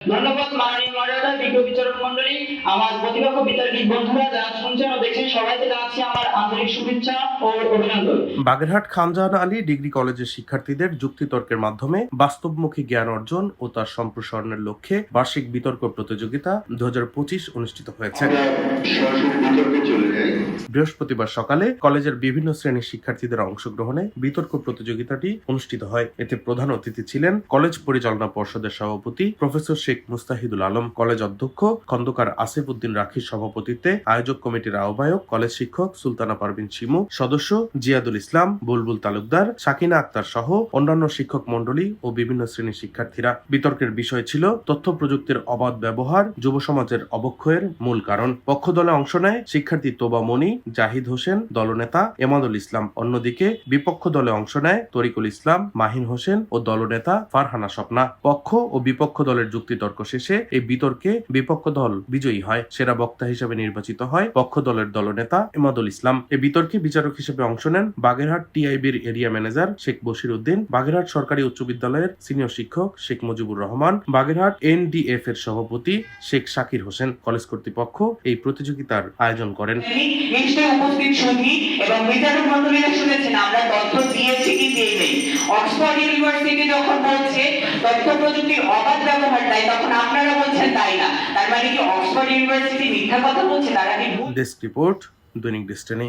ধন্যবাদ মাননীয় মর্যাদা বিজ্ঞ বিচারক মন্ডলী আমার প্রতিপক্ষ বিতার্কিক বন্ধুরা যারা শুনছেন ও দেখছেন সবাইকে জানাচ্ছি আমার আন্তরিক শুভেচ্ছা ও অভিনন্দন। বাগেরহাট খানজাহান আলী ডিগ্রি কলেজের শিক্ষার্থীদের যুক্তিতর্কের মাধ্যমে বাস্তবমুখী জ্ঞান অর্জন ও তার সম্প্রসারণের লক্ষ্যে বার্ষিক বিতর্ক প্রতিযোগিতা দু হাজার পঁচিশ অনুষ্ঠিত হয়েছে। বৃহস্পতিবার সকালে কলেজের বিভিন্ন শ্রেণির শিক্ষার্থীদের অংশগ্রহণে বিতর্ক প্রতিযোগিতাটি অনুষ্ঠিত হয়। এতে প্রধান অতিথি ছিলেন কলেজ পরিচালনা পর্ষদের সভাপতি প্রফেসর শেখ মুস্তাহিদুল আলম কলেজ অধ্যক্ষ খন্দকার আসিফ উদ্দিন রাখির সভাপতিত্বে আয়োজক কমিটির আহ্বায়ক কলেজ শিক্ষক সুলতানা পারভিন শিমু, সদস্য জিয়াদুল ইসলাম, বুলবুল তালুকদার, সাকিনা আক্তার সহ অন্যান্য শিক্ষক মণ্ডলী ও বিভিন্ন শ্রেণির শিক্ষার্থীরা। বিতর্কের বিষয় ছিল তথ্য প্রযুক্তির অবাধ ব্যবহার, যুব সমাজের অবক্ষয়ের মূল কারণ। পক্ষ দলে অংশ নেয় শিক্ষার্থী তোবা মনি, জাহিদ হোসেন, দলনেতা এমাদুল ইসলাম। অন্যদিকে বিপক্ষ দলে অংশ নেয় তরিকুল ইসলাম, মাহিন হোসেন ও দলনেতা ফারহানা স্বপ্না। পক্ষ ও বিপক্ষ দলের যুক্তিতর্ক শেষে এই বিতর্কে বিপক্ষ দল বিজয়ী হয়। সেরা বক্তা হিসেবে নির্বাচিত হয় পক্ষ দলের দলনেতা এমাদুল ইসলাম। এ বিতর্কে বিচারক হিসেবে অংশ নেন বাগেরহাট টিআইবির এরিয়া ম্যানেজার শেখ বশির উদ্দিন বাগেরহাট সরকারি উচ্চ বিদ্যালয়ের সিনিয়র শিক্ষক শেখ মুজিবুর রহমান, বাগেরহাট এনডিএফ এর সভাপতি শেখ শাকির হোসেন। কলেজ কর্তৃপক্ষ এই প্রতিযোগিতার আয়োজন করেন। অক্সফোর্ড ইউনিভার্সিটি যখন বলছে, তথ্য প্রযুক্তির অবাধ ব্যবহার নাই, তখন আপনারা বলছেন মানে কি অক্সফোর্ড ইউনিভার্সিটি মিথ্যা কথা বলছে তারা কি ডেস্ক রিপোর্ট দৈনিক ডেস্টিনি